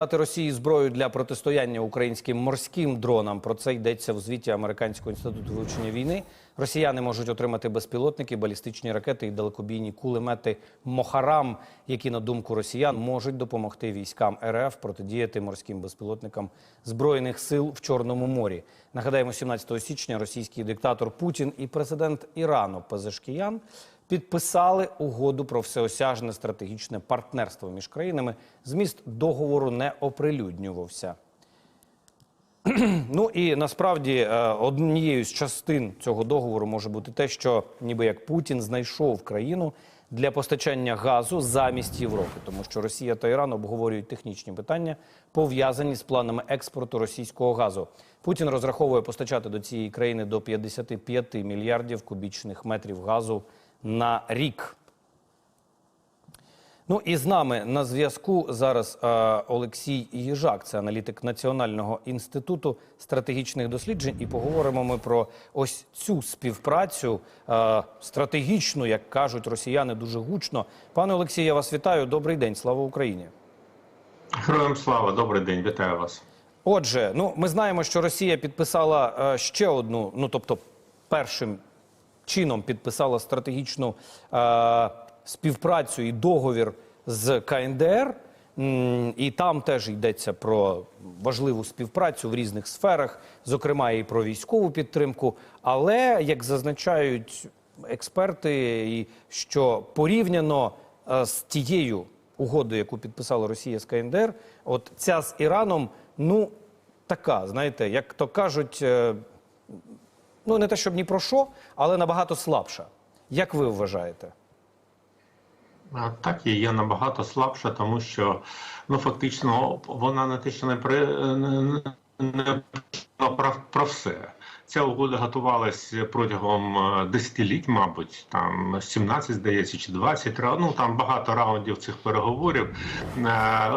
Росії зброю для протистояння українським морським дронам. Про це йдеться в звіті Американського інституту вивчення війни. Росіяни можуть отримати безпілотники, балістичні ракети і далекобійні кулемети Мохарам, які, на думку росіян, можуть допомогти військам РФ протидіяти морським безпілотникам збройних сил в Чорному морі. Нагадаємо, 17 січня російський диктатор Путін і президент Ірану Пезешкіян підписали угоду про всеосяжне стратегічне партнерство між країнами. Зміст договору не оприлюднювався. Ну і насправді е, однією з частин цього договору може бути те, що ніби як Путін знайшов країну для постачання газу замість Європи, тому що Росія та Іран обговорюють технічні питання, пов'язані з планами експорту російського газу. Путін розраховує постачати до цієї країни до 55 мільярдів кубічних метрів газу на рік. Ну і з нами на зв'язку зараз е, Олексій Їжак, це аналітик Національного інституту стратегічних досліджень. І поговоримо ми про ось цю співпрацю е, стратегічну, як кажуть росіяни, дуже гучно. Пане Олексій, я вас вітаю. Добрий день, слава Україні. Героям слава, добрий день, вітаю вас. Отже, ну ми знаємо, що Росія підписала е, ще одну, ну тобто, першим чином підписала стратегічну е, співпрацю і договір з КНДР. І там теж йдеться про важливу співпрацю в різних сферах, зокрема і про військову підтримку. Але як зазначають експерти, що порівняно е, з тією угодою, яку підписала Росія з КНДР, от ця з Іраном, ну така, знаєте, як то кажуть, е, ну не те, щоб ні про що, але набагато слабша. Як ви вважаєте? Так і є набагато слабша, тому що ну фактично вона не те, що не при не, про, про все. Ця угода готувалась протягом е, десятиліть, мабуть, там 17, здається, чи 20 раундів. Ну там багато раундів цих переговорів. Е,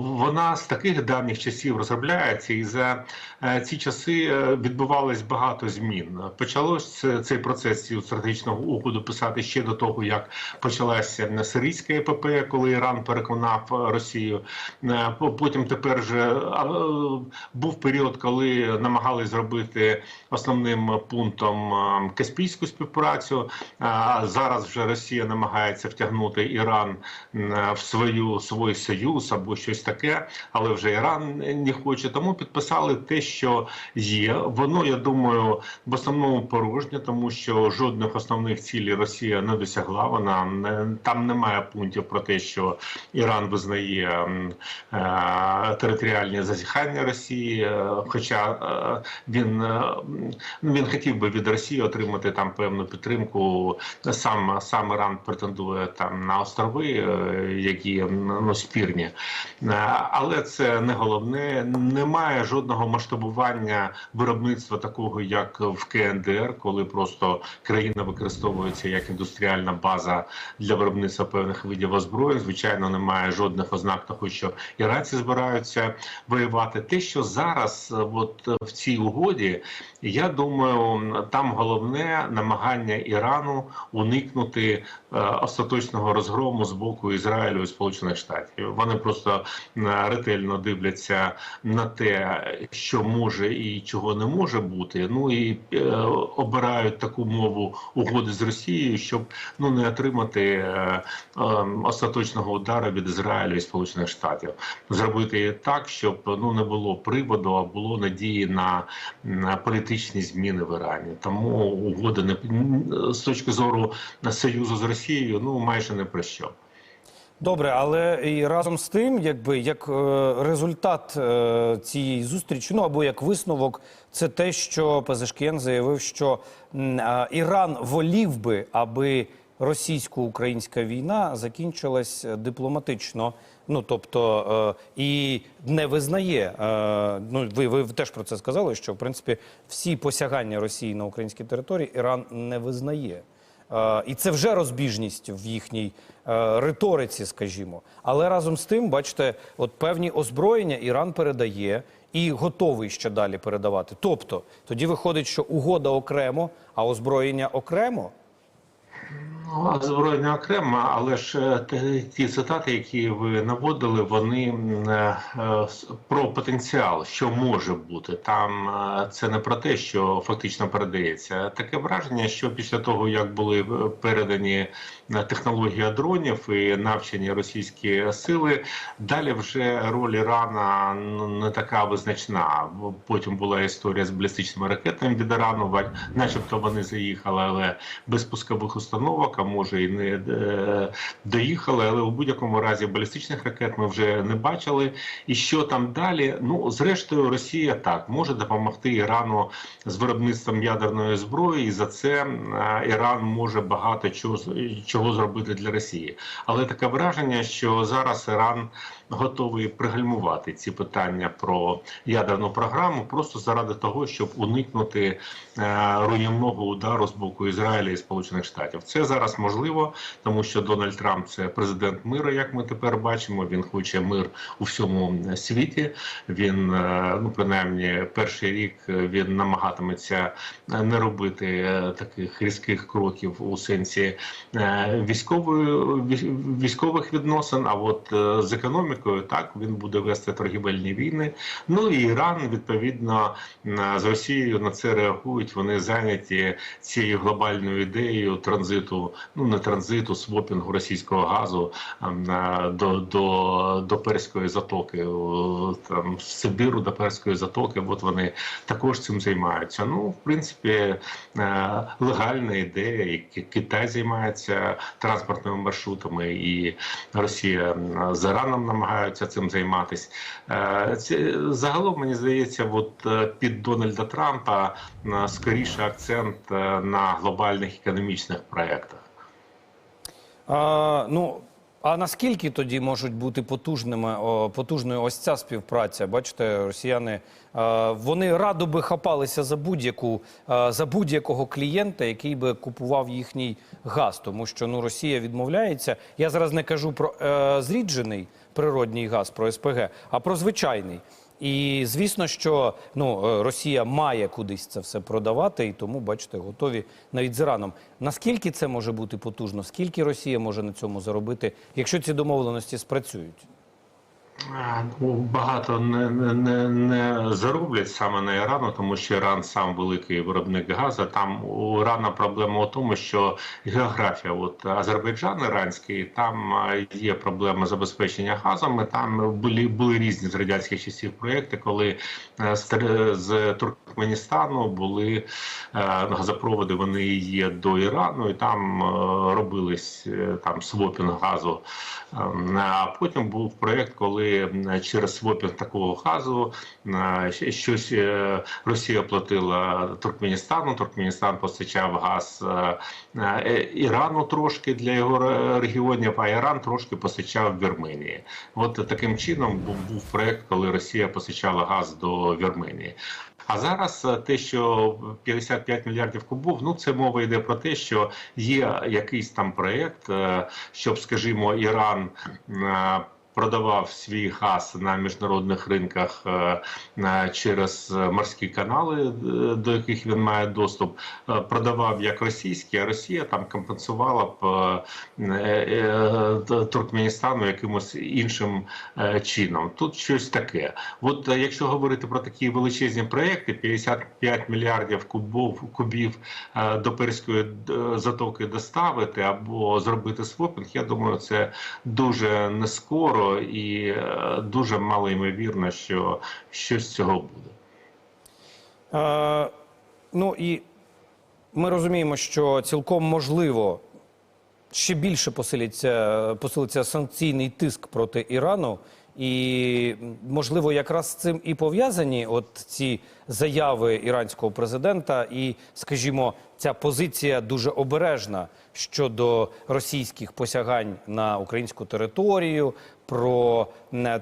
Вона з таких давніх часів розробляється, і за е, ці часи відбувалось багато змін. Почалось цей процес цю стратегічну угоду писати ще до того, як почалася сирійська епопея, коли Іран переконав Росію. Потім тепер же був період, коли намагались зробити основним пунктом Каспійську співпрацю. Зараз вже Росія намагається втягнути Іран в свою свій союз або щось таке, але вже Іран не хоче. Тому підписали те, що є. Воно я думаю, в основному порожнє, тому що жодних основних цілей Росія не досягла. Вона не там немає пунктів про те, що Іран визнає е, територіальні зазіхання Росії, е, хоча е, він, він хотів би від Росії отримати там певну підтримку. Сам сам Іран претендує там на острови, е, які ну, спірні, Е, але це не головне. Немає жодного масштабування виробництва такого, як в КНДР, коли просто країна використовується як індустріальна база для виробництва певних видів озброєнь. Звичайно, немає жодних ознак того, що іранці збираються воювати. Те, що зараз, е, от в цій угоді, я думаю, там головне намагання Ірану уникнути е, остаточного розгрому з боку Ізраїлю і Сполучених Штатів. Вони просто е, ретельно дивляться на те, що може і чого не може бути. Ну і е, обирають таку мову угоди з Росією, щоб ну не отримати е, е, остаточного удару від Ізраїлю і Сполучених Штатів. Зробити так, щоб ну не було приводу, а було надії на, на політичні зміни в Ірані. Тому угода не з точки зору союзу з Росією, ну майже не про що. Добре, але і разом з тим, якби як е, результат е, цієї зустрічі, ну або як висновок, це те, що Пезешкіян заявив, що м, Іран волів би, аби російсько-українська війна закінчилась е, дипломатично. Ну тобто е, і не визнає. Е, ну ви, ви теж про це сказали, що в принципі всі посягання Росії на українській території Іран не визнає. Е, І це вже розбіжність в їхній е, риториці, скажімо. Але разом з тим, бачите, от певні озброєння Іран передає і готовий ще далі передавати. Тобто, тоді виходить, що угода окремо, а озброєння окремо. Ну, озброєння окремо, але ж е, ті цитати, які ви наводили, вони е, е, про потенціал, що може бути. Там це не про те, що фактично передається. Таке враження, що після того, як були передані технологія дронів і навчені російські сили, далі вже роль Ірана ну, не така визначна. Потім була історія з балістичними ракетами від Ірану, начебто вони заїхали, але без пускових установок, а може і не е, доїхали. Але у будь-якому разі балістичних ракет ми вже не бачили. І що там далі? Ну, зрештою, Росія так може допомогти Ірану з виробництвом ядерної зброї, і за це е, Іран може багато чого, чого зробити для Росії. Але таке враження, що зараз Іран готовий пригальмувати ці питання про ядерну програму просто заради того, щоб уникнути е, руйнівного удару з боку Ізраїля і Сполучених Штатів. Це зараз можливо, тому що Дональд Трамп це президент миру, як ми тепер бачимо. Він хоче мир у всьому світі. Він е, ну принаймні перший рік він намагатиметься не робити е, таких різких кроків у сенсі е, військової військових відносин. А от з економікою так він буде вести торгівельні війни. Ну і Іран відповідно з Росією на це реагують. Вони зайняті цією глобальною ідеєю транзиту, ну не транзиту, свопінгу російського газу ем, е, до, до, до Перської затоки, там з Сибіру до Перської затоки. От вони також цим займаються. Ну, в принципі, е, легальна ідея, і Китай займається транспортними маршрутами, і Росія м, з Іраном намагаються цим займатися. Е, загалом мені здається, от під Дональда Трампа скоріше акцент на глобальних економічних проєктах. А, ну, а наскільки тоді можуть бути потужними, потужною ось ця співпраця? Бачите, росіяни вони радо би хапалися за будь-яку за будь-якого клієнта, який би купував їхній газ, тому що ну Росія відмовляється. Я зараз не кажу про е, зріджений природній газ, про СПГ, а про звичайний. І звісно, що ну е, Росія має кудись це все продавати, і тому, бачите, готові навіть з Іраном. Наскільки це може бути потужно? Скільки Росія може на цьому заробити, якщо ці домовленості спрацюють? Ну, багато не, не, не, зароблять саме на Ірану, тому що Іран сам великий виробник газу. Там у Ірана проблема у тому, що географія, от Азербайджан іранський, там є проблема забезпечення газом. Там були, були різні з радянських часів проєкти, коли е, з Туркменістану були е, газопроводи. Вони є до Ірану, і там е, робились там свопінг газу. Ем, А потім був проєкт, коли через свопінг такого газу щось е, Росія платила Туркменістану. Туркменістан постачав газ е, е, Ірану трошки для його регіонів, а Іран трошки постачав Вірменії. От таким чином був, проєкт, коли Росія постачала газ до Вірменії. А зараз те, що 55 мільярдів кубов, ну це мова йде про те, що є якийсь там проєкт, е, щоб, скажімо, Іран. Е, Продавав свій газ на міжнародних ринках е, е, через морські канали, е, до яких він має доступ. Е, Продавав як російський, а Росія там компенсувала б е, е, е, Туркменістану якимось іншим е, чином. Тут щось таке. От е, якщо говорити про такі величезні проекти, 55 мільярдів кубов кубів е, до Перської е, затоки доставити або зробити свопінг, я думаю, це дуже не скоро і е, дуже мало ймовірно, що щось цього буде. Е, ну і ми розуміємо, що цілком можливо ще більше посилиться, посилиться санкційний тиск проти Ірану. І можливо, якраз з цим і пов'язані от ці заяви іранського президента, і, скажімо, ця позиція дуже обережна щодо російських посягань на українську територію, про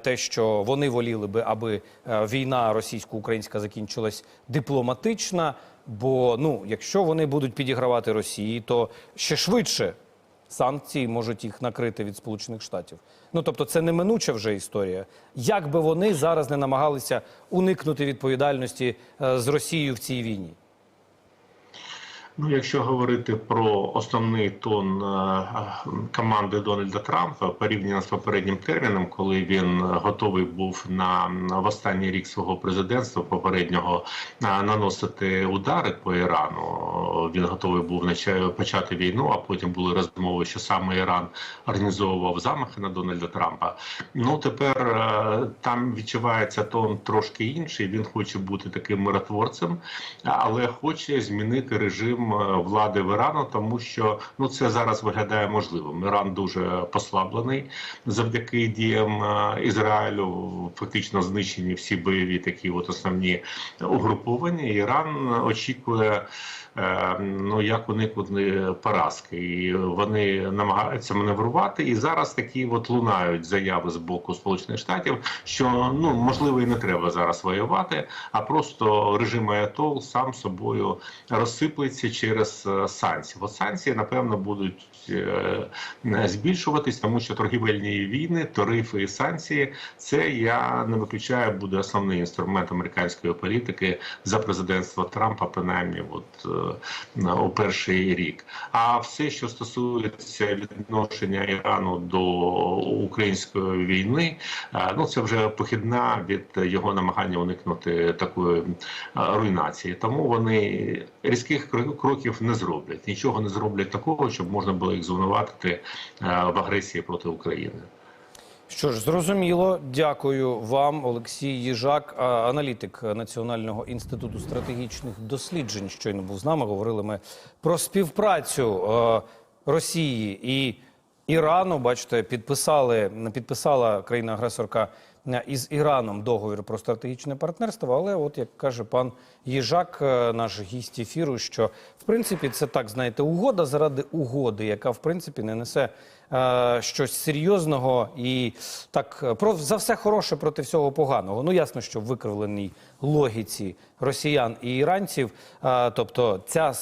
те, що вони воліли би, аби е, війна російсько-українська закінчилась дипломатична. Бо ну, якщо вони будуть підігравати Росії, то ще швидше санкції можуть їх накрити від Сполучених Штатів. Ну тобто, це неминуча вже історія. Як би вони зараз не намагалися уникнути відповідальності е, з Росією в цій війні? Ну, якщо говорити про основний тон е, команди Дональда Трампа порівняно з попереднім терміном, коли він готовий був на в останній рік свого президентства попереднього е, наносити удари по Ірану, він готовий був почати війну, а потім були розмови, що саме Іран організовував замахи на Дональда Трампа. Ну тепер е, там відчувається тон трошки інший. Він хоче бути таким миротворцем, але хоче змінити режим е, влади в Ірану, тому що ну це зараз виглядає можливим. Іран дуже послаблений завдяки діям е, Ізраїлю. Фактично знищені всі бойові такі от основні угруповання. Іран очікує. Ну як уникнути поразки, і вони намагаються маневрувати. І зараз такі от лунають заяви з боку Сполучених Штатів, що ну можливо і не треба зараз воювати, а просто режим Аятол сам собою розсиплеться через е, санкції. От санкції напевно будуть е, збільшуватись, тому що торгівельні війни, тарифи і санкції це я не виключаю, буде основний інструмент американської політики за президентства Трампа, принаймні, от е, у перший рік. А все, що стосується відношення Ірану до української війни, е, ну це вже похідна від його намагання уникнути такої е, руйнації. Тому вони різких кро- кроків не зроблять. Нічого не зроблять такого, щоб можна було їх звинуватити е, в агресії проти України. Що ж, зрозуміло. Дякую вам, Олексій Їжак, аналітик Національного інституту стратегічних досліджень. Щойно був з нами. Говорили ми про співпрацю е, Росії і Ірану. Бачите, підписали підписала країна-агресорка е, із Іраном договір про стратегічне партнерство. Але, от як каже пан Їжак, е, наш гість ефіру, що в принципі це так, знаєте, угода заради угоди, яка в принципі не несе е, щось серйозного і так е, про за все хороше проти всього поганого. Ну ясно, що в викривленій логіці росіян і іранців, е, тобто ця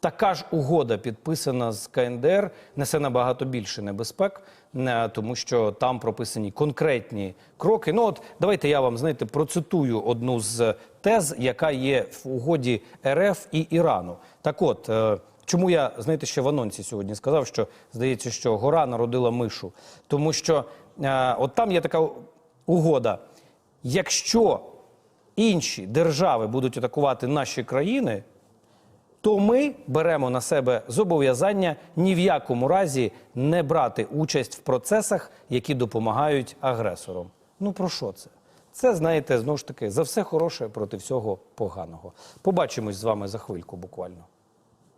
така ж угода, підписана з КНДР, несе набагато більше небезпек, е, тому що там прописані конкретні кроки. Ну от давайте я вам знаєте процитую одну з тез, яка є в угоді РФ і Ірану. Так от. Чому я знаєте ще в анонсі сьогодні сказав, що здається, що гора народила мишу, тому що е, от там є така угода. Якщо інші держави будуть атакувати наші країни, то ми беремо на себе зобов'язання ні в якому разі не брати участь в процесах, які допомагають агресорам. Ну про що це? Це знаєте, знову ж таки за все хороше проти всього поганого. Побачимось з вами за хвильку буквально.